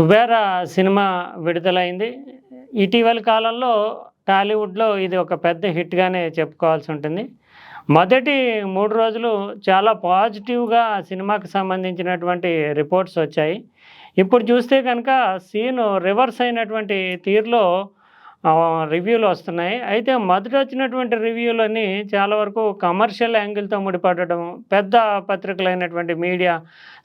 Kubera cinema విడుదలైంది. ఇటీవల కాలంలో టాలీవుడ్లో ఇది ఒక పెద్ద హిట్గానే చెప్పుకోవాల్సి ఉంటుంది. మొదటి మూడు రోజులు చాలా పాజిటివ్గా సినిమాకు సినిమాకి సంబంధించినటువంటి రిపోర్ట్స్ వచ్చాయి. ఇప్పుడు చూస్తే కనుక సీను రివర్స్ అయినటువంటి తీరులో రివ్యూలు వస్తున్నాయి. అయితే మొదట వచ్చినటువంటి రివ్యూలని చాలా వరకు కమర్షియల్ యాంగిల్తో ముడిపడడం పెద్ద పత్రికలైనటువంటి మీడియా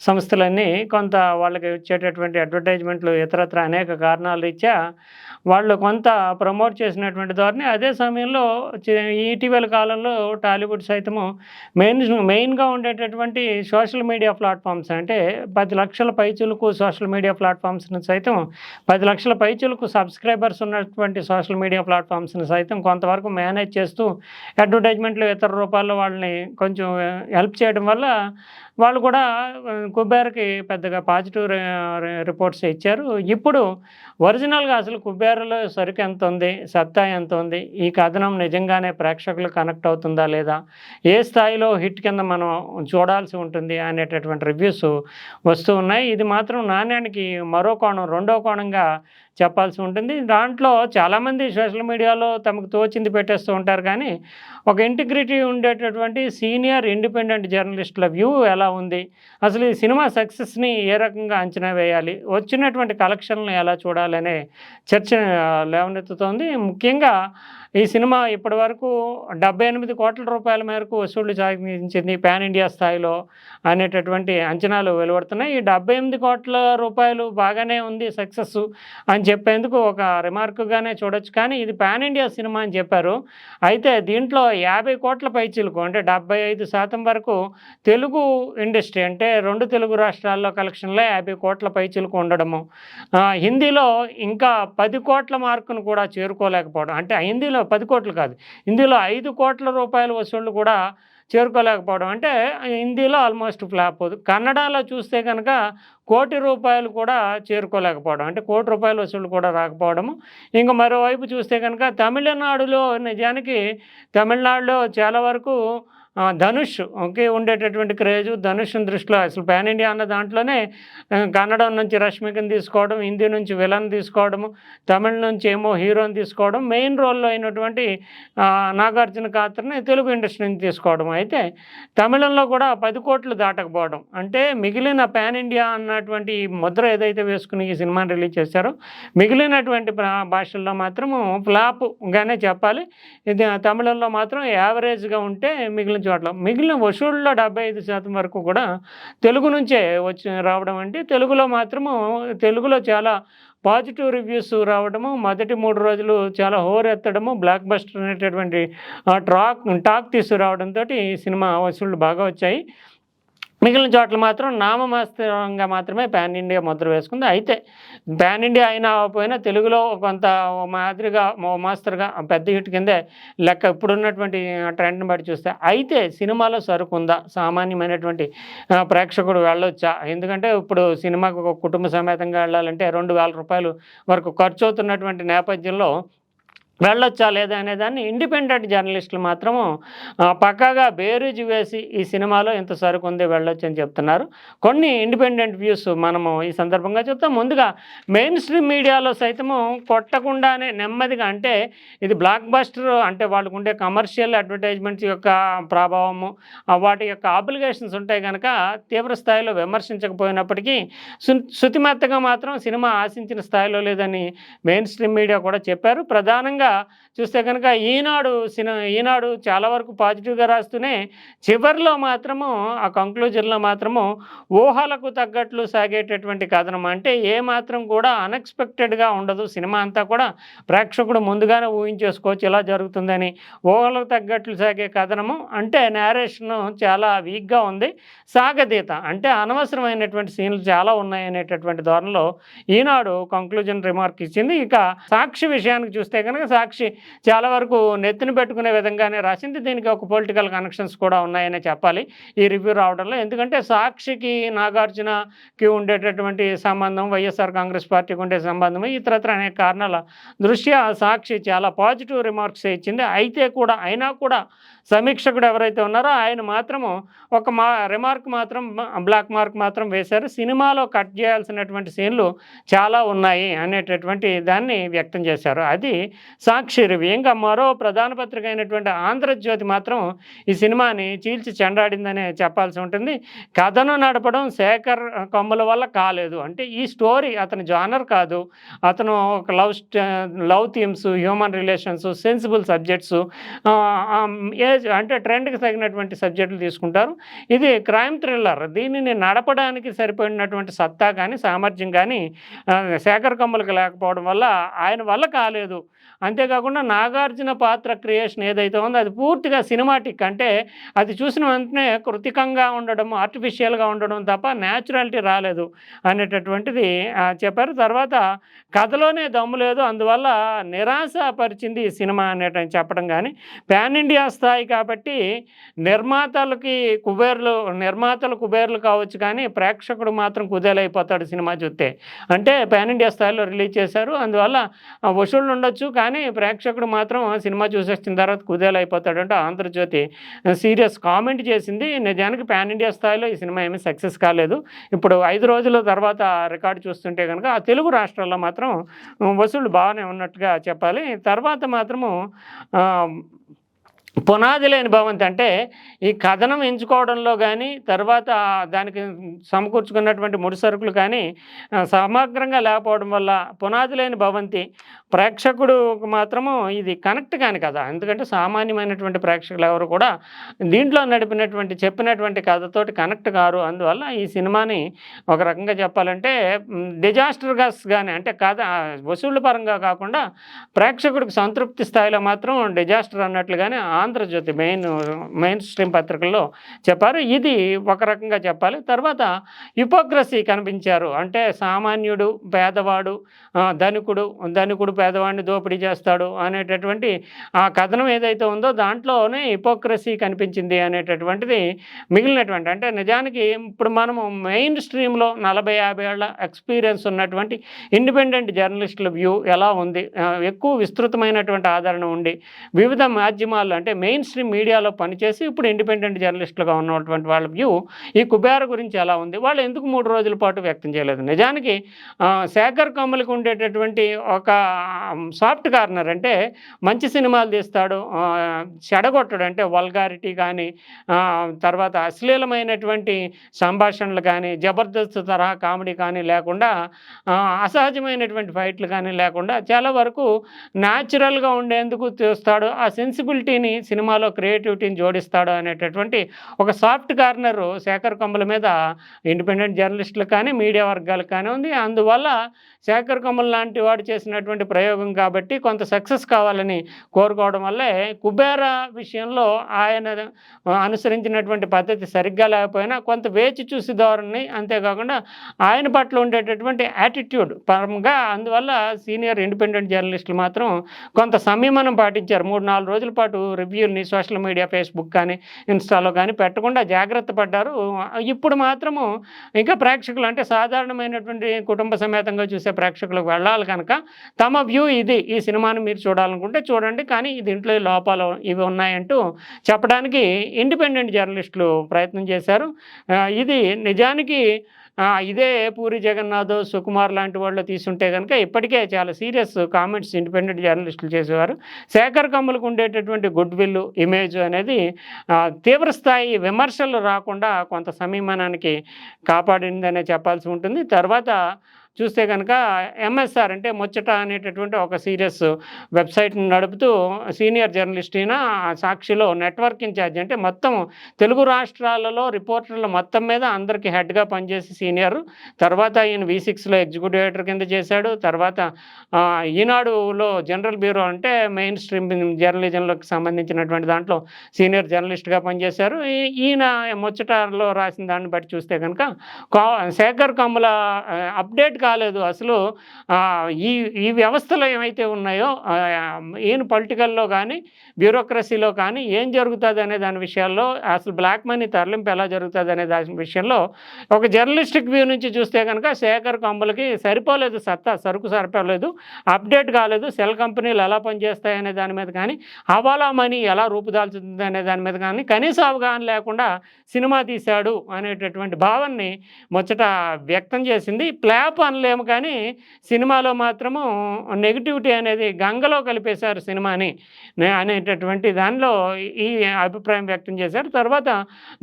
సంస్థలన్నీ కొంత వాళ్ళకి ఇచ్చేటటువంటి అడ్వర్టైజ్మెంట్లు ఇతరత్ర అనేక కారణాలు ఇచ్చా వాళ్ళు కొంత ప్రమోట్ చేసినటువంటి ధోరణి. అదే సమయంలో ఇటీవల కాలంలో టాలీవుడ్ సైతము మెయిన్ మెయిన్గా ఉండేటటువంటి సోషల్ మీడియా ప్లాట్ఫామ్స్ అంటే పది లక్షల పైచులకు సోషల్ మీడియా ప్లాట్ఫామ్స్ సైతం పది లక్షల పైచులకు సబ్స్క్రైబర్స్ ఉన్నటువంటి సోషల్ మీడియా ప్లాట్ఫామ్స్ని సైతం కొంతవరకు మేనేజ్ చేస్తూ అడ్వర్టైజ్మెంట్లు ఇతర రూపాల్లో వాళ్ళని కొంచెం హెల్ప్ చేయడం వల్ల వాళ్ళు కూడా కుబేరకి పెద్దగా పాజిటివ్ రిపోర్ట్స్ ఇచ్చారు. ఇప్పుడు ఒరిజినల్గా అసలు కుబేరలో సరుకు ఎంత ఉంది సత్తా ఎంత ఉంది ఈ కథనం నిజంగానే ప్రేక్షకులు కనెక్ట్ అవుతుందా లేదా ఏ స్థాయిలో హిట్ కింద మనం చూడాల్సి ఉంటుంది అనేటటువంటి రివ్యూస్ వస్తూ ఉన్నాయి. ఇది మాత్రం నాణ్యానికి మరో కోణం రెండో కోణంగా చెప్పాల్సి ఉంటుంది. దాంట్లో చాలామంది సోషల్ మీడియాలో తమకు తోచింది పెట్టేస్తూ ఉంటారు కానీ ఒక ఇంటిగ్రిటీ ఉండేటటువంటి సీనియర్ ఇండిపెండెంట్ జర్నలిస్టుల వ్యూ ఎలా ఉంది. అసలు ఈ సినిమా సక్సెస్ని ఏ రకంగా అంచనా వేయాలి? వచ్చినటువంటి కలెక్షన్లు ఎలా చూడాలనే చర్చ లేవనెత్తుతోంది. ముఖ్యంగా ఈ సినిమా ఇప్పటి వరకు డెబ్బై ఎనిమిది కోట్ల రూపాయల మేరకు వసూళ్ళు సాధించింది పాన్ ఇండియా స్థాయిలో అనేటటువంటి అంచనాలు వెలువడుతున్నాయి. ఈ డెబ్బై ఎనిమిది కోట్ల రూపాయలు బాగానే ఉంది సక్సెస్ అని చెప్పేందుకు ఒక రిమార్క్గానే చూడొచ్చు. కానీ ఇది పాన్ ఇండియా సినిమా అని చెప్పారు. అయితే దీంట్లో యాభై కోట్ల పైచిలకు అంటే డెబ్బై ఐదు శాతం వరకు తెలుగు ఇండస్ట్రీ అంటే రెండు తెలుగు రాష్ట్రాల్లో కలెక్షన్లో యాభై కోట్ల పైచీలకు ఉండడము. హిందీలో ఇంకా పది కోట్ల మార్కును కూడా చేరుకోలేకపోవడం. అంటే హిందీలో పది కోట్లు కాదు. హిందీలో ఐదు కోట్ల రూపాయల వసూళ్ళు కూడా చేరుకోలేకపోవడం. అంటే హిందీలో ఆల్మోస్ట్ ఫ్లాప్ కన్నడలో చూస్తే కనుక కోటి రూపాయలు కూడా చేరుకోలేకపోవడం. అంటే కోటి రూపాయల వసూళ్ళు కూడా రాకపోవడము. ఇంకా మరోవైపు చూస్తే కనుక తమిళనాడులో నిజానికి తమిళనాడులో చాలా వరకు ధనుష్ ఒకే ఉండేటటువంటి క్రేజు. ధనుష్ని దృష్టిలో అసలు పాన్ ఇండియా అన్న దాంట్లోనే కన్నడ కన్నడం నుంచి రష్మికని తీసుకోవడం హిందీ నుంచి విలన్ తీసుకోవడము తమిళ నుంచి ఏమో హీరోని తీసుకోవడం మెయిన్ రోల్లో అయినటువంటి నాగార్జున కాత్రని తెలుగు ఇండస్ట్రీ నుంచి తీసుకోవడం. అయితే తమిళంలో కూడా పది కోట్లు దాటకపోవడం. అంటే మిగిలిన పాన్ ఇండియా అన్నటువంటి ఈ ముద్ర ఏదైతే వేసుకుని ఈ సినిమాని రిలీజ్ చేశారో మిగిలినటువంటి భాషల్లో మాత్రము ఫ్లాప్గానే చెప్పాలి. ఇది తమిళంలో మాత్రం యావరేజ్గా ఉంటే మిగిలిన చోట్ల. మిగిలిన వసూళ్ళలో డెబ్బై ఐదు శాతం వరకు కూడా తెలుగు నుంచే వచ్చి రావడం అంటే తెలుగులో మాత్రము తెలుగులో చాలా పాజిటివ్ రివ్యూస్ రావడము మొదటి మూడు రోజులు చాలా హోరెత్తడము బ్లాక్ బస్టర్ అనేటటువంటి ట్రాక్ టాక్ తీసుకురావడంతో ఈ సినిమా వసూళ్ళు బాగా వచ్చాయి. మిగిలిన చోట్ల మాత్రం నామమాస్త్రంగా మాత్రమే పాన్ ఇండియా ముద్ర వేసుకుంది. అయితే పాన్ ఇండియా అయినా పోయినా తెలుగులో కొంత మాదిరిగా ఓ మాస్తరుగా పెద్ద హిట్ కిందే లెక్క ఇప్పుడున్నటువంటి ట్రెండ్ని బట్టి చూస్తే అయితే సినిమాలో సరుకు ఉందా సామాన్యమైనటువంటి ప్రేక్షకుడు వెళ్ళొచ్చా? ఎందుకంటే ఇప్పుడు సినిమాకు కుటుంబ సమేతంగా వెళ్ళాలంటే రెండు వేల రూపాయలు వరకు ఖర్చు అవుతున్నటువంటి నేపథ్యంలో వెళ్ళొచ్చా లేదా అనే దాన్ని ఇండిపెండెంట్ జర్నలిస్టులు మాత్రము పక్కాగా బేరీజు వేసి ఈ సినిమాలో ఇంత సరుకు ఉంది వెళ్ళొచ్చు అని చెప్తున్నారు. కొన్ని ఇండిపెండెంట్ వ్యూస్ మనము ఈ సందర్భంగా చెప్తాం. ముందుగా మెయిన్ స్ట్రీమ్ మీడియాలో సైతము కొట్టకుండానే నెమ్మదిగా అంటే ఇది బ్లాక్ బస్టర్ అంటే వాళ్ళకు ఉండే కమర్షియల్ అడ్వర్టైజ్మెంట్స్ యొక్క ప్రభావము వాటి యొక్క ఆబ్లిగేషన్స్ ఉంటాయి కనుక తీవ్ర స్థాయిలో విమర్శించకపోయినప్పటికీ సు శుతిమెత్తగా మాత్రం సినిమా ఆశించిన స్థాయిలో లేదని మెయిన్ స్ట్రీమ్ మీడియా కూడా చెప్పారు. ప్రధానంగా 아니라 చూస్తే కనుక ఈనాడు సినిమా ఈనాడు చాలా వరకు పాజిటివ్గా రాస్తూనే చివరిలో మాత్రము ఆ కంక్లూజన్లో మాత్రము ఊహలకు తగ్గట్లు సాగేటటువంటి కథనం. అంటే ఏ మాత్రం కూడా అన్ఎక్స్పెక్టెడ్గా ఉండదు. సినిమా అంతా కూడా ప్రేక్షకుడు ముందుగానే ఊహించేసుకోవచ్చు ఇలా జరుగుతుందని. ఊహలకు తగ్గట్లు సాగే కథనము అంటే నేరేషన్ చాలా వీక్గా ఉంది. సాగదీత అంటే అనవసరమైనటువంటి సీన్లు చాలా ఉన్నాయి అనేటటువంటి ధోరణిలో ఈనాడు కంక్లూజన్ రిమార్క్ ఇచ్చింది. ఇక సాక్షి విషయానికి చూస్తే కనుక సాక్షి చాలా వరకు నెత్తిన పెట్టుకునే విధంగానే రాసింది. దీనికి ఒక పొలిటికల్ కనెక్షన్స్ కూడా ఉన్నాయనే చెప్పాలి ఈ రివ్యూ రావడంలో. ఎందుకంటే సాక్షికి నాగార్జునకి ఉండేటటువంటి సంబంధం వైఎస్ఆర్ కాంగ్రెస్ పార్టీకి ఉండే సంబంధం ఇతరత్ర అనేక కారణాల దృష్ట్యా సాక్షి చాలా పాజిటివ్ రిమార్క్స్ ఇచ్చింది. అయితే కూడా అయినా కూడా సమీక్షకుడు ఎవరైతే ఉన్నారో ఆయన మాత్రము ఒక మా రిమార్క్ మాత్రం బ్లాక్ మార్క్ మాత్రం వేశారు. సినిమాలో కట్ చేయాల్సినటువంటి సీన్లు చాలా ఉన్నాయి అనేటటువంటి దాన్ని వ్యక్తం చేశారు. అది సాక్షి రివ్యూ ఇంకా మరో ప్రధాన పత్రిక అయినటువంటి ఆంధ్రజ్యోతి మాత్రం ఈ సినిమాని చీల్చి చెండాడిందనే చెప్పాల్సి ఉంటుంది. కథను నడపడం శేఖర్ కొమ్మల వల్ల కాలేదు. అంటే ఈ స్టోరీ అతని జానర్ కాదు. అతను ఒక love love themes human relations sensible subjects age అంటే ట్రెండ్కి తగినటువంటి సబ్జెక్టులు తీసుకుంటారు. ఇది క్రైమ్ థ్రిల్లర్. దీనిని నడపడానికి సరిపోయినటువంటి సత్తా కానీ సామర్థ్యం కానీ శేఖర్ కమ్ములకి లేకపోవడం వల్ల ఆయన వల్ల కాలేదు. అంతేకాకుండా నాగార్జున పాత్ర క్రియేషన్ ఏదైతే ఉందో అది పూర్తిగా సినిమాటిక్ అంటే అది చూసిన వెంటనే కృతికంగా ఉండడం ఆర్టిఫిషియల్గా ఉండడం తప్ప న్యాచురాలిటీ రాలేదు అనేటటువంటిది చెప్పారు. తర్వాత కథలోనే దమ్ము లేదు. అందువల్ల నిరాశపరిచింది ఈ సినిమా అనేటని చెప్పడం కానీ పాన్ ఇండియా స్థాయి కాబట్టి నిర్మాతలకి కుబేర్లు నిర్మాతలు కుబేర్లు కావచ్చు కానీ ప్రేక్షకుడు మాత్రం కుదేలైపోతాడు సినిమా చూస్తే. అంటే పాన్ ఇండియా స్థాయిలో రిలీజ్ చేశారు. అందువల్ల వసూళ్ళు ఉండొచ్చు కానీ ప్రేక్షకుడు మాత్రం సినిమా చూసేసిన తర్వాత కుదేలైపోతాడు అంటే ఆంధ్రజ్యోతి సీరియస్ కామెంట్ చేసింది. నిజానికి పాన్ ఇండియా స్థాయిలో ఈ సినిమా ఏమీ సక్సెస్ కాలేదు. ఇప్పుడు ఐదు రోజుల తర్వాత రికార్డు చూస్తుంటే కనుక ఆ తెలుగు రాష్ట్రాల్లో మాత్రం వసూళ్ళు బాగానే ఉన్నట్టుగా చెప్పాలి. తర్వాత మాత్రము పునాది లేని భవంతి అంటే ఈ కథనం ఎంచుకోవడంలో కానీ తర్వాత దానికి సమకూర్చుకున్నటువంటి ముడి సరుకులు కానీ సమగ్రంగా లేకపోవడం వల్ల పునాది లేని భవంతి ప్రేక్షకుడు మాత్రము ఇది కనెక్ట్ కాని కథ. ఎందుకంటే సామాన్యమైనటువంటి ప్రేక్షకులు ఎవరు కూడా దీంట్లో నడిపినటువంటి చెప్పినటువంటి కథతోటి కనెక్ట్ కారు. అందువల్ల ఈ సినిమాని ఒక రకంగా చెప్పాలంటే డిజాస్టర్గా కానీ అంటే కథ వసూళ్ళ పరంగా కాకుండా ప్రేక్షకుడికి సంతృప్తి స్థాయిలో మాత్రం డిజాస్టర్ అన్నట్లుగానే ఆంధ్రజ్యోతి మెయిన్ మెయిన్ స్ట్రీమ్ పత్రికల్లో చెప్పారు. ఇది ఒక రకంగా చెప్పాలి. తర్వాత హిపోక్రసీ కనిపించారు. అంటే సామాన్యుడు పేదవాడు ధనికుడు ధనికుడు పేదవాడిని దోపిడీ చేస్తాడు అనేటటువంటి ఆ కథనం ఏదైతే ఉందో దాంట్లోనే హిపోక్రసీ కనిపించింది అనేటటువంటిది మిగిలినటువంటి అంటే నిజానికి ఇప్పుడు మనము మెయిన్ స్ట్రీమ్లో నలభై యాభై ఏళ్ళ ఎక్స్పీరియన్స్ ఉన్నటువంటి ఇండిపెండెంట్ జర్నలిస్టుల వ్యూ ఎలా ఉంది? ఎక్కువ విస్తృతమైనటువంటి ఆదరణ ఉండి వివిధ మాధ్యమాల్లో అంటే మెయిన్ స్ట్రీమ్ మీడియాలో పనిచేసి ఇప్పుడు ఇండిపెండెంట్ జర్నలిస్టులుగా ఉన్నటువంటి వాళ్ళ వ్యూ ఈ కుబేర గురించి ఎలా ఉంది? వాళ్ళు ఎందుకు మూడు రోజుల పాటు వ్యక్తం చేయలేదు? నిజానికి శేఖర్ కమ్ములకు ఉండేటటువంటి ఒక సాఫ్ట్ కార్నర్ అంటే మంచి సినిమాలు తీస్తాడు చెడగొట్టడు అంటే వల్గారిటీ కానీ తర్వాత అశ్లీలమైనటువంటి సంభాషణలు కానీ జబర్దస్త్ తరహా కామెడీ కానీ లేకుండా అసహజమైనటువంటి ఫైట్లు కానీ లేకుండా చాలా వరకు న్యాచురల్గా ఉండేందుకు చూస్తాడు ఆ సెన్సిబిలిటీని సినిమాలో క్రియేటివిటీని జోడిస్తాడు అనేటటువంటి ఒక సాఫ్ట్ కార్నర్ శేఖర్ కొమ్మల మీద ఇండిపెండెంట్ జర్నలిస్టులు కానీ మీడియా వర్గాలు కానీ ఉంది. అందువల్ల శేఖర్ కమల్ లాంటి వాడు చేసినటువంటి ప్రయోగం కాబట్టి కొంత సక్సెస్ కావాలని కోరుకోవడం వల్లే కుబేర విషయంలో ఆయన అనుసరించినటువంటి పద్ధతి సరిగ్గా లేకపోయినా కొంత వేచి చూసి ధోరణి అంతేకాకుండా ఆయన పట్ల ఉండేటటువంటి యాటిట్యూడ్ పరంగా అందువల్ల సీనియర్ ఇండిపెండెంట్ జర్నలిస్టులు మాత్రం కొంత సంయమనం పాటించారు. మూడు నాలుగు రోజుల పాటు రివ్యూల్ని సోషల్ మీడియా ఫేస్బుక్ కానీ ఇన్స్టాలో కానీ పెట్టకుండా జాగ్రత్త పడ్డారు. ఇప్పుడు మాత్రము ఇంకా ప్రేక్షకులు అంటే సాధారణమైనటువంటి కుటుంబ సమేతంగా చూసే ప్రేక్షకులకు వెళ్ళాలి కనుక తమ వ్యూ ఇది. ఈ సినిమాని మీరు చూడాలనుకుంటే చూడండి. కానీ దీంట్లో లోపాలు ఇవి ఉన్నాయంటూ చెప్పడానికి ఇండిపెండెంట్ జర్నలిస్టులు ప్రయత్నం చేశారు. ఇది నిజానికి ఇదే పూరి జగన్నాథ్ సుకుమార్ లాంటి వాళ్ళు తీసుంటే కనుక ఇప్పటికే చాలా సీరియస్ కామెంట్స్ ఇండిపెండెంట్ జర్నలిస్టులు చేసేవారు. శేఖర్ కమ్ములకు ఉండేటటువంటి గుడ్ విల్ ఇమేజ్ అనేది తీవ్రస్థాయి విమర్శలు రాకుండా కొంత సమీమానానికి కాపాడిందనే చెప్పాల్సి ఉంటుంది. తర్వాత చూస్తే కనుక ఎంఎస్ఆర్ అంటే ముచ్చట అనేటటువంటి ఒక సీరియస్ వెబ్సైట్ని నడుపుతూ సీనియర్ జర్నలిస్ట్ అయిన సాక్షిలో నెట్వర్క్ ఇన్ఛార్జ్ అంటే మొత్తం తెలుగు రాష్ట్రాలలో రిపోర్టర్ల మొత్తం మీద అందరికీ హెడ్గా పనిచేసి సీనియర్. తర్వాత ఈయన వి సిక్స్లో ఎగ్జిక్యూటివ్ ఎడిటర్ కింద చేశాడు. తర్వాత ఈనాడులో జనరల్ బ్యూరో అంటే మెయిన్ స్ట్రీమ్ జర్నలిజంలోకి సంబంధించినటువంటి దాంట్లో సీనియర్ జర్నలిస్ట్గా పనిచేశారు. ఈయన ముచ్చటలో రాసిన దాన్ని బట్టి చూస్తే కనుక కా- శేఖర్ కమ్ముల అప్డేట్ కాలేదు. అసలు ఈ ఈ వ్యవస్థలు ఏమైతే ఉన్నాయో ఈయన పొలిటికల్లో కానీ బ్యూరోక్రసీలో కానీ ఏం జరుగుతుంది అనే దాని విషయాల్లో అసలు బ్లాక్ మనీ తరలింపు ఎలా జరుగుతుంది అనే దాని విషయంలో ఒక జర్నలిస్టిక్ వ్యూ నుంచి చూస్తే కనుక శేఖర్ కంబలకి సరిపోలేదు సత్తా సరుకు సరిపోలేదు అప్డేట్ కాలేదు సెల్ కంపెనీలు ఎలా పనిచేస్తాయి అనే దాని మీద కానీ హవాలా మనీ ఎలా రూపుదాల్చుతుంది అనే దాని మీద కానీ కనీస అవగాహన లేకుండా సినిమా తీశాడు అనేటటువంటి భావాన్ని ముచ్చట వ్యక్తం చేసింది. ప్లాప్ అనలేము కానీ సినిమాలో మాత్రము నెగిటివిటీ అనేది గంగలో కలిపేశారు సినిమాని అనేటటువంటి దానిలో ఈ అభిప్రాయం వ్యక్తం చేశారు. తర్వాత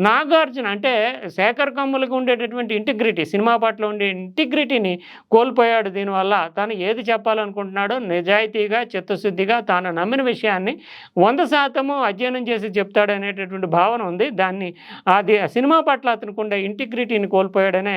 నాగార్జున అంటే శేఖర్ కమ్ములకు ఉండేటటువంటి ఇంటిగ్రిటీ సినిమా పట్ల ఉండే ఇంటిగ్రిటీని కోల్పోయాడు. దీనివల్ల తను ఏది చెప్పాలనుకుంటున్నాడో నిజాయితీగా చిత్తశుద్ధిగా తాను నమ్మిన విషయాన్ని వంద శాతము అధ్యయనం చేసి చెప్తాడు అనేటటువంటి భావన ఉంది. దాన్ని అది సినిమా పట్ల అతనుకుండా ఇంటిగ్రిటీని కోల్పోయాడనే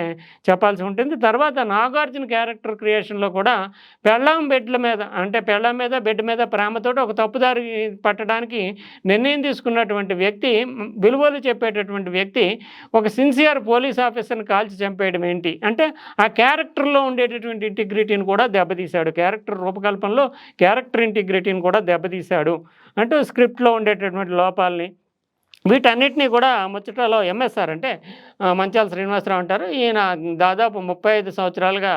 చెప్పాల్సి ఉంటుంది. తర్వాత నాగార్జున క్యారెక్టర్ క్రియేషన్లో కూడా పెళ్ళాం బెడ్ల మీద అంటే పెళ్ళాం మీద బెడ్ మీద ప్రేమతోటి ఒక తప్పుదారి పట్టడానికి నిర్ణయం తీసుకున్నటువంటి వ్యక్తి విలువలు చెప్పేటటువంటి వ్యక్తి ఒక సిన్సియర్ పోలీస్ ఆఫీసర్ని కాల్చి చంపేయడం ఏంటి? అంటే ఆ క్యారెక్టర్లో ఉండేటటువంటి ఇంటిగ్రిటీని కూడా దెబ్బతీశాడు. క్యారెక్టర్ రూపకల్పనలో క్యారెక్టర్ ఇంటిగ్రిటీని కూడా దెబ్బతీశాడు. అంటూ స్క్రిప్ట్లో ఉండేటటువంటి లోపాలని వీటన్నిటినీ కూడా ముచ్చటలో ఎంఎస్ఆర్ అంటే మంచాల శ్రీనివాసరావు అంటారు. ఈయన దాదాపు ముప్పై ఐదు సంవత్సరాలుగా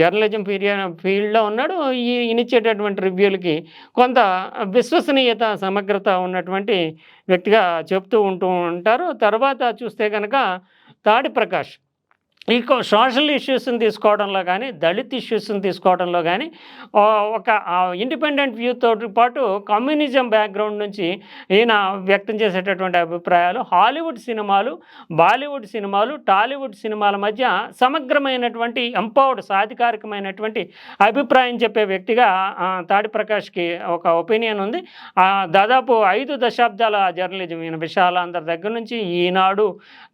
జర్నలిజం పీరియడ్ ఫీల్డ్లో ఉన్నాడు. ఈ ఈయన ఇచ్చేటటువంటి రివ్యూలకి కొంత విశ్వసనీయత సమగ్రత ఉన్నటువంటి వ్యక్తిగా చెప్తూ ఉంటూ ఉంటారు. తర్వాత చూస్తే కనుక తాడి ప్రకాష్ ఈ సోషల్ ఇష్యూస్ని తీసుకోవడంలో కానీ దళిత్ ఇష్యూస్ని తీసుకోవడంలో కానీ ఒక ఇండిపెండెంట్ వ్యూతో పాటు కమ్యూనిజం బ్యాక్గ్రౌండ్ నుంచి ఈయన వ్యక్తం చేసేటటువంటి అభిప్రాయాలు హాలీవుడ్ సినిమాలు బాలీవుడ్ సినిమాలు టాలీవుడ్ సినిమాల మధ్య సమగ్రమైనటువంటి ఎంపవర్డ్ సాధికారికమైనటువంటి అభిప్రాయం చెప్పే వ్యక్తిగా ఆ, తాడి ప్రకాష్కి ఒక ఒపీనియన్ ఉంది. ఆ, దాదాపు ఐదు దశాబ్దాల జర్నలిజం ఈయన విశాలాంధ్ర దగ్గర నుంచి ఈనాడు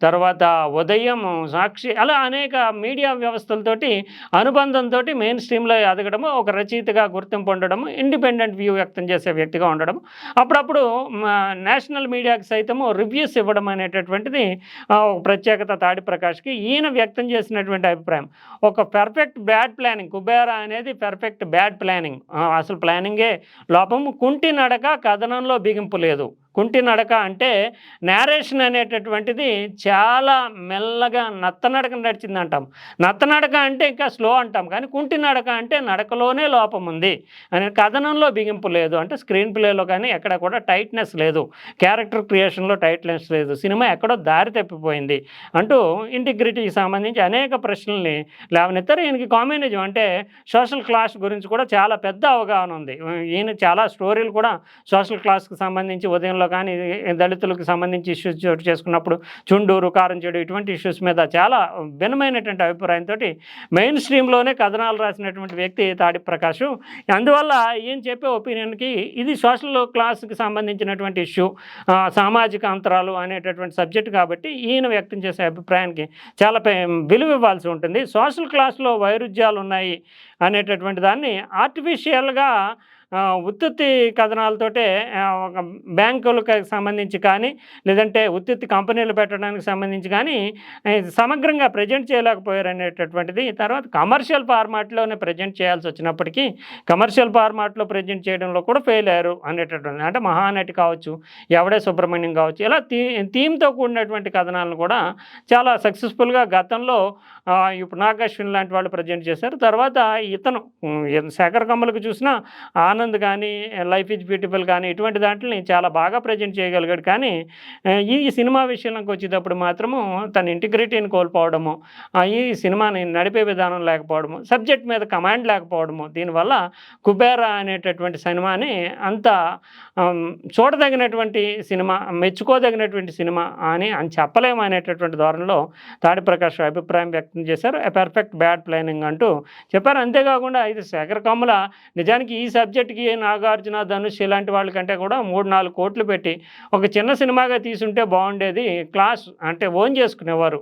తర్వాత ఉదయం సాక్షి అలా అనేక మీడియా వ్యవస్థలతోటి అనుబంధంతో మెయిన్ స్ట్రీమ్లో ఎదగడము ఒక రచయితగా గుర్తింపు ఉండడము ఇండిపెండెంట్ వ్యూ వ్యక్తం చేసే వ్యక్తిగా ఉండడం అప్పుడప్పుడు నేషనల్ మీడియాకి సైతము రివ్యూస్ ఇవ్వడం అనేటటువంటిది ఒక ప్రత్యేకత తాడి ప్రకాష్కి ఈయన వ్యక్తం చేసినటువంటి అభిప్రాయం. ఒక పర్ఫెక్ట్ బ్యాడ్ ప్లానింగ్ కుబేరా అనేది పర్ఫెక్ట్ బ్యాడ్ ప్లానింగ్ అసలు ప్లానింగే లోపము కుంటి నడక కథనంలో బిగింపు లేదు. కుంటి నడక అంటే నేరేషన్ అనేటటువంటిది చాలా మెల్లగా నత్తనడక నడిచింది అంటాం నత్తనడక అంటే ఇంకా స్లో అంటాం. కానీ కుంటి నడక అంటే నడకలోనే లోపం ఉంది. అనే కథనంలో బిగింపు లేదు. అంటే స్క్రీన్ ప్లేలో కానీ ఎక్కడ కూడా టైట్నెస్ లేదు. క్యారెక్టర్ క్రియేషన్లో టైట్నెస్ లేదు. సినిమా ఎక్కడో దారి తప్పిపోయింది అంటూ ఇంటిగ్రిటీకి సంబంధించి అనేక ప్రశ్నల్ని లేవనెత్తారు. ఈయనకి కామ్యూనిజం అంటే సోషల్ క్లాస్ గురించి కూడా చాలా పెద్ద అవగాహన ఉంది. ఈయన చాలా స్టోరీలు కూడా సోషల్ క్లాస్కి సంబంధించి ఉదయం ఉదయంలో కానీ దళితులకు సంబంధించి ఇష్యూస్ చోటు చేసుకున్నప్పుడు చుండూరు కారంచేడు ఇటువంటి ఇష్యూస్ మీద చాలా భిన్నమైనటువంటి అభిప్రాయంతో మెయిన్ స్ట్రీమ్లోనే కథనాలు రాసినటువంటి వ్యక్తి తాడి ప్రకాష్. అందువల్ల ఏం చెప్పే ఒపీనియన్కి ఇది సోషల్ క్లాస్కి సంబంధించినటువంటి ఇష్యూ సామాజిక అంతరాలు అనేటటువంటి సబ్జెక్ట్ కాబట్టి ఈయన వ్యక్తం చేసే అభిప్రాయానికి చాలా విలువ ఇవ్వాల్సి ఉంటుంది. సోషల్ క్లాస్లో వైరుధ్యాలు ఉన్నాయి అనేటటువంటి దాన్ని ఆర్టిఫిషియల్గా ఉత్తుత్తి కథనాలతోటే ఒక బ్యాంకులకు సంబంధించి కానీ లేదంటే ఉత్తుత్తి కంపెనీలు పెట్టడానికి సంబంధించి కానీ సమగ్రంగా ప్రజెంట్ చేయలేకపోయారు అనేటటువంటిది తర్వాత కమర్షియల్ ఫార్మాట్లోనే ప్రజెంట్ చేయాల్సి వచ్చినప్పటికీ కమర్షియల్ ఫార్మాట్లో ప్రజెంట్ చేయడంలో కూడా ఫెయిల్ అయ్యారు అనేటటువంటి అంటే మహానటి కావచ్చు ఎవడే సుబ్రహ్మణ్యం కావచ్చు ఇలా థీ థీమ్తో కూడినటువంటి కథనాలను కూడా చాలా సక్సెస్ఫుల్గా గతంలో ఇప్పుడు నాగశ్విన్ లాంటి వాళ్ళు ప్రజెంట్ చేశారు. తర్వాత ఇతను శేఖర్ కమ్మలకు చూసినా ఆనంద్ కానీ లైఫ్ ఈజ్ బ్యూటిఫుల్ కానీ ఇటువంటి దాంట్లో చాలా బాగా ప్రజెంట్ చేయగలిగాడు. కానీ ఈ సినిమా విషయంలోకి వచ్చేటప్పుడు మాత్రము తన ఇంటిగ్రిటీని కోల్పోవడము ఈ సినిమాని నడిపే విధానం లేకపోవడము సబ్జెక్ట్ మీద కమాండ్ లేకపోవడము దీనివల్ల కుబేరా అనేటటువంటి సినిమాని అంత చూడదగినటువంటి సినిమా మెచ్చుకోదగినటువంటి సినిమా అని అని చెప్పలేము అనేటటువంటి ధోరణిలో తాడి ప్రకాష్ అభిప్రాయం వ్యక్తం చేశారు. ఎ పర్ఫెక్ట్ బ్యాడ్ ప్లానింగ్ అంటూ చెప్పారు. అంతేకాకుండా ఇది శేఖర్ కమ్ముల నిజానికి ఈ సబ్జెక్ట్ బడ్జెట్కి నాగార్జున ధనుష్ ఇలాంటి వాళ్ళకంటే కూడా మూడు నాలుగు కోట్లు పెట్టి ఒక చిన్న సినిమాగా తీసుంటే బాగుండేది క్లాస్ అంటే ఓన్ చేసుకునేవారు.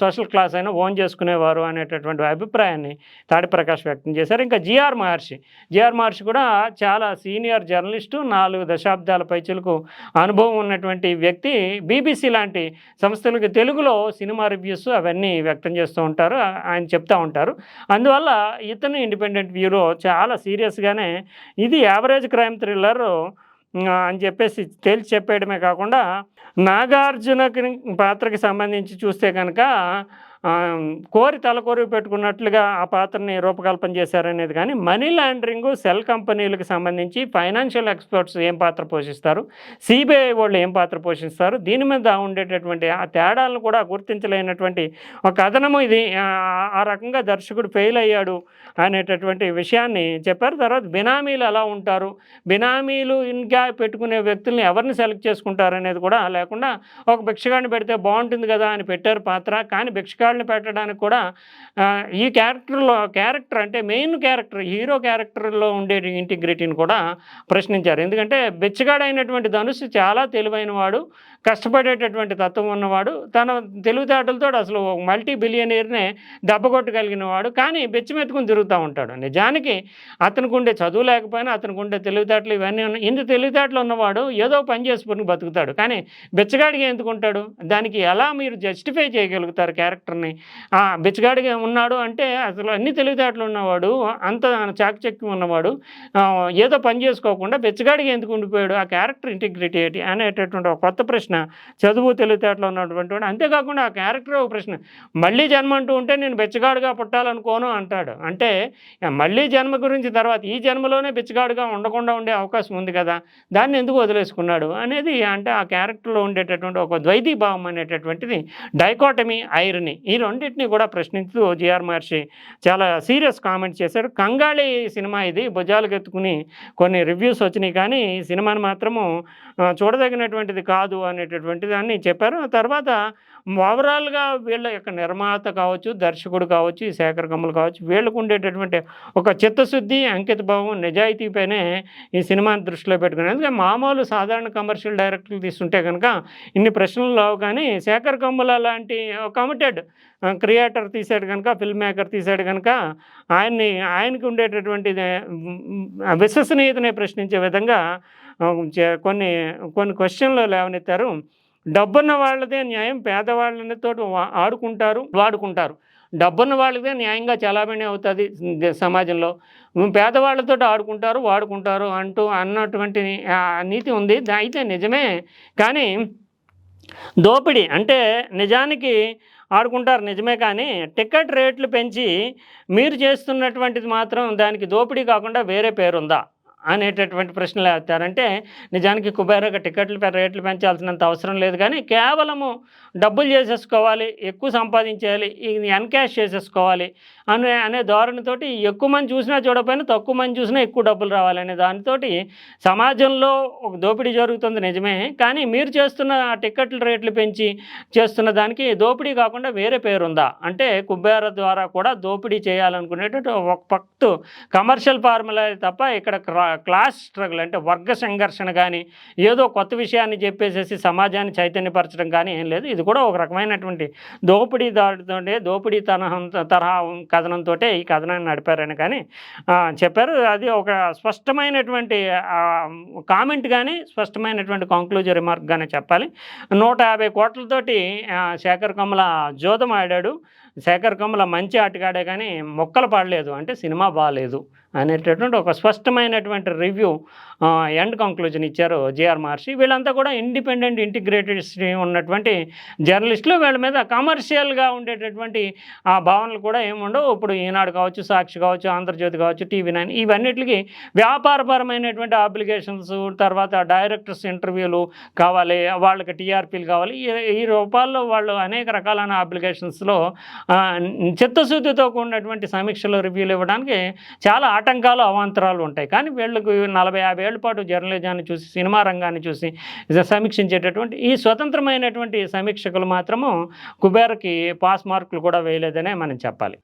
సోషల్ క్లాస్ అయినా ఓన్ చేసుకునేవారు అనేటటువంటి అభిప్రాయాన్ని తాడి ప్రకాష్ వ్యక్తం చేశారు. ఇంకా జిఆర్ మహర్షి. జిఆర్ మహర్షి కూడా చాలా సీనియర్ జర్నలిస్టు నాలుగు దశాబ్దాల పైచులకు అనుభవం ఉన్నటువంటి వ్యక్తి. బీబీసీ లాంటి సంస్థలకు తెలుగులో సినిమా రివ్యూస్ అవన్నీ వ్యక్తం చేస్తూ ఉంటారు ఆయన చెప్తూ ఉంటారు. అందువల్ల ఇతను ఇండిపెండెంట్ వ్యూలో చాలా సీరియస్గానే ఇది యావరేజ్ క్రైమ్ థ్రిల్లర్ అని చెప్పేసి తేల్చి చెప్పేయడమే కాకుండా నాగార్జునకి పాత్రకి సంబంధించి చూస్తే కనుక కోరి తలకోరి పెట్టుకున్నట్లుగా ఆ పాత్రని రూపకల్పన చేశారనేది కానీ మనీ లాండరింగ్ సెల్ కంపెనీలకు సంబంధించి ఫైనాన్షియల్ ఎక్స్పర్ట్స్ ఏం పాత్ర పోషిస్తారు? సిబిఐ వాళ్ళు ఏం పాత్ర పోషిస్తారు? దీని మీద ఉండేటటువంటి ఆ తేడాలను కూడా గుర్తించలేనటువంటి ఒక కథనము ఇది. ఆ, రకంగా దర్శకుడు ఫెయిల్ అయ్యాడు అనేటటువంటి విషయాన్ని చెప్పారు. తర్వాత బినామీలు ఎలా ఉంటారు? బినామీలు ఇంకా పెట్టుకునే వ్యక్తుల్ని ఎవరిని సెలెక్ట్ చేసుకుంటారు అనేది కూడా లేకుండా ఒక భిక్షగాన్ని పెడితే బాగుంటుంది కదా అని పెట్టారు పాత్ర. కానీ భిక్షగాడిని పెట్టడానికి కూడా ఈ క్యారెక్టర్లో క్యారెక్టర్ అంటే మెయిన్ క్యారెక్టర్ హీరో క్యారెక్టర్లో ఉండే ఇంటిగ్రిటీని కూడా ప్రశ్నించారు. ఎందుకంటే బెచ్చగాడైనటువంటి ధనుష్ చాలా తెలివైన వాడు కష్టపడేటటువంటి తత్వం ఉన్నవాడు తన తెలివితేటలతో అసలు మల్టీ బిలియనీర్నే దెబ్బగొట్టగలిగిన వాడు కానీ బెచ్చమెత్తుకుని తిరుగుతూ ఉంటాడు. నిజానికి అతనికి ఉండే చదువు లేకపోయినా అతనికి ఉండే తెలివితేటలు ఇవన్నీ ఉన్నాయి ఇంత తెలివితేటలు ఉన్నవాడు ఏదో పని చేసుకుని బతుకుతాడు. కానీ బెచ్చగాడిగా ఎందుకుంటాడు దానికి ఎలా మీరు జస్టిఫై చేయగలుగుతారు క్యారెక్టర్ ఆ బిచ్చగాడిగా ఉన్నాడు అంటే అసలు అన్ని తెలివితేటలు ఉన్నవాడు అంత చాకచక్యం ఉన్నవాడు ఏదో పని చేసుకోకుండా బెచ్చగాడిగా ఎందుకు ఉండిపోయాడు? ఆ క్యారెక్టర్ ఇంటిగ్రిటీ ఏంటి? అనేటటువంటి ఒక కొత్త ప్రశ్న. చదువు తెలివితేటలు ఉన్నటువంటి వాడు. అంతేకాకుండా ఆ క్యారెక్టర్ ఒక ప్రశ్న. మళ్ళీ జన్మ అంటూ ఉంటే నేను బెచ్చగాడుగా పుట్టాలనుకోను అంటాడు. అంటే మళ్ళీ జన్మ గురించి తర్వాత ఈ జన్మలోనే బెచ్చగాడుగా ఉండకుండా ఉండే అవకాశం ఉంది కదా దాన్ని ఎందుకు వదిలేసుకున్నాడు? అనేది అంటే ఆ క్యారెక్టర్లో ఉండేటటువంటి ఒక ద్వైతీ భావం అనేటటువంటిది డైకాటమీ ఐరని ఈ రెండింటిని కూడా ప్రశ్నిస్తూ జిఆర్ మహర్షి చాలా సీరియస్ కామెంట్ చేశారు. కంగాళి సినిమా ఇది. భుజాలు ఎత్తుకుని కొన్ని రివ్యూస్ వచ్చినాయి. కానీ ఈ సినిమాని మాత్రము చూడదగినటువంటిది కాదు అనేటటువంటి దాన్ని చెప్పారు. తర్వాత ఓవరాల్గా వీళ్ళ యొక్క నిర్మాత కావచ్చు దర్శకుడు కావచ్చు ఈ శేఖర్ కమ్ములు కావచ్చు వీళ్ళకు ఉండేటటువంటి ఒక చిత్తశుద్ధి అంకిత భావం నిజాయితీపైనే ఈ సినిమాని దృష్టిలో పెట్టుకుని ఎందుకంటే మామూలు సాధారణ కమర్షియల్ డైరెక్టర్లు తీసుంటే కనుక ఇన్ని ప్రశ్నలు రావు. కానీ శేఖర్ కమ్ముల లాంటి కమిటెడ్ క్రియేటర్ తీసాడు కనుక ఫిల్మ్ మేకర్ తీసాడు కనుక ఆయన్ని ఆయనకి ఉండేటటువంటి విశ్వసనీయతని ప్రశ్నించే విధంగా చే- కొన్ని కొన్ని క్వశ్చన్లు లేవనెత్తారు. డబ్బున్న వాళ్ళదే న్యాయం పేదవాళ్ళతో ఆడుకుంటారు వాడుకుంటారు. డబ్బున్న వాళ్ళదే న్యాయంగా చలామణి అవుతుంది సమాజంలో. పేదవాళ్ళతో ఆడుకుంటారు వాడుకుంటారు అంటూ అన్నటువంటి నీతి ఉంది. అయితే నిజమే. కానీ దోపిడీ అంటే నిజానికి ఆడుకుంటారు. నిజమే కానీ టికెట్ రేట్లు పెంచి మీరు చేస్తున్నటువంటిది మాత్రం దానికి దోపిడీ కాకుండా వేరే పేరుందా? అనేటటువంటి ప్రశ్నలు వేస్తారంటే నిజానికి కుబేరగా టికెట్లు రేట్లు పెంచాల్సినంత అవసరం లేదు కానీ కేవలము డబ్బులు చేసేసుకోవాలి ఎక్కువ సంపాదించేయాలి ఇది ఎన్కాష్ చేసేసుకోవాలి అనే అనే ధోరణితోటి ఎక్కువ మంది చూసినా చూడకపోయినా తక్కువ మంది చూసినా ఎక్కువ డబ్బులు రావాలనే దానితోటి సమాజంలో ఒక దోపిడీ జరుగుతుంది నిజమే. కానీ మీరు చేస్తున్న ఆ టికెట్ల రేట్లు పెంచి చేస్తున్న దానికి దోపిడీ కాకుండా వేరే పేరు ఉందా అంటే కుబేర ద్వారా కూడా దోపిడీ చేయాలనుకునేటట్టు ఒక పక్తు కమర్షియల్ ఫార్ములా తప్ప ఇక్కడ క్రా- క్లాస్ స్ట్రగుల్ అంటే వర్గ సంఘర్షణ కానీ ఏదో కొత్త విషయాన్ని చెప్పేసేసి సమాజాన్ని చైతన్యపరచడం కానీ ఏం లేదు. ఇది కూడా ఒక రకమైనటువంటి దోపిడీ దాడితోటే దోపిడీ తరహం తరహా కథనంతో ఈ కథనాన్ని నడిపారని కానీ చెప్పారు. అది ఒక స్పష్టమైనటువంటి కామెంట్ కానీ స్పష్టమైనటువంటి కాంక్లూజన్ రిమార్క్ కానీ చెప్పాలి. నూట యాభై కోట్లతోటి శేఖర్ కమల జోదం ఆడాడు శేఖర్ కమ్ముల మంచి ఆటగాడే కానీ మొక్కలు పడలేదు అంటే సినిమా బాగాలేదు అనేటటువంటి ఒక స్పష్టమైనటువంటి రివ్యూ ఎండ్ కంక్లూజన్ ఇచ్చారు జేఆర్ మహర్షి. వీళ్ళంతా కూడా ఇండిపెండెంట్ ఇంటిగ్రేటెడ్ ఉన్నటువంటి జర్నలిస్టులు. వీళ్ళ మీద కమర్షియల్గా ఉండేటటువంటి ఆ భావనలు కూడా ఏముండవు. ఇప్పుడు ఈనాడు కావచ్చు సాక్షి కావచ్చు ఆంధ్రజ్యోతి కావచ్చు టీవీ నైన్ ఇవన్నిటికి వ్యాపారపరమైనటువంటి అప్లికేషన్స్ తర్వాత డైరెక్టర్స్ ఇంటర్వ్యూలు కావాలి వాళ్ళకి టీఆర్పీలు కావాలి. ఈ- ఈ రూపాల్లో వాళ్ళు అనేక రకాలైన అప్లికేషన్స్లో చిత్తశుద్ధితో కూడినటువంటి సమీక్షలు రివ్యూలు ఇవ్వడానికి చాలా ఆటంకాలు అవాంతరాలు ఉంటాయి. కానీ వీళ్ళకు నలభై యాభై ఏళ్ళ పాటు జర్నలిజాన్ని చూసి సినిమా రంగాన్ని చూసి సమీక్షించేటటువంటి ఈ స్వతంత్రమైనటువంటి సమీక్షకులు మాత్రము కుబేరకి పాస్ మార్కులు కూడా వేయలేదనే మనం చెప్పాలి.